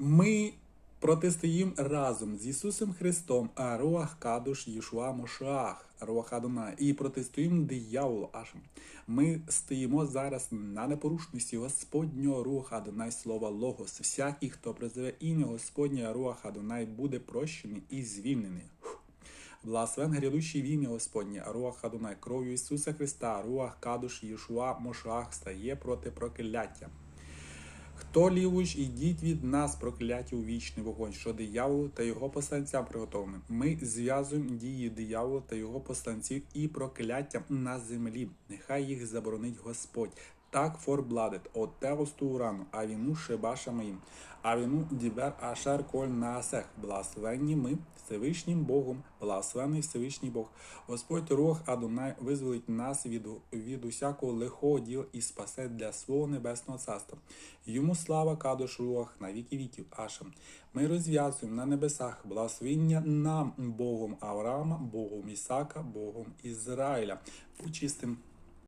Ми протистоїмо разом з Ісусом Христом, Руах Кадуш Єшуа Мошах, Руах Адонай, і протистоїмо дияволу Ашем. Ми стоїмо зараз на непорушності Господнього Руах Адонай, слова Логос. Всякий, хто призове ім'я Господнє Руах Адонай, буде прощений і звільнений. Благословен грядущий в ім'я Господнє, Руах Адонай, кров'ю Ісуса Христа, Руах Кадуш Єшуа Мошах стає проти прокляття. Хто лівуч, ідіть від нас, прокляті у вічний вогонь, що дияволу та його посланцям приготовленим. Ми зв'язуємо дії диявола та його посланців і прокляття на землі. Нехай їх заборонить Господь. Так форбладет, отеосту урану, а віну шибаша моїм, а віну дібер ашер коль наасех. Благословенні ми Всевишнім Богом, благословений Всевишній Бог. Господь Рух Адонай визволить нас від, від усякого лихого діла і спасе для свого небесного царства. Йому слава Кадош Руах на віки віків. Ашем. Ми розв'язуємо на небесах благословіння нам Богом Авраама, Богом Ісака, Богом Ізраїля. Будь чистим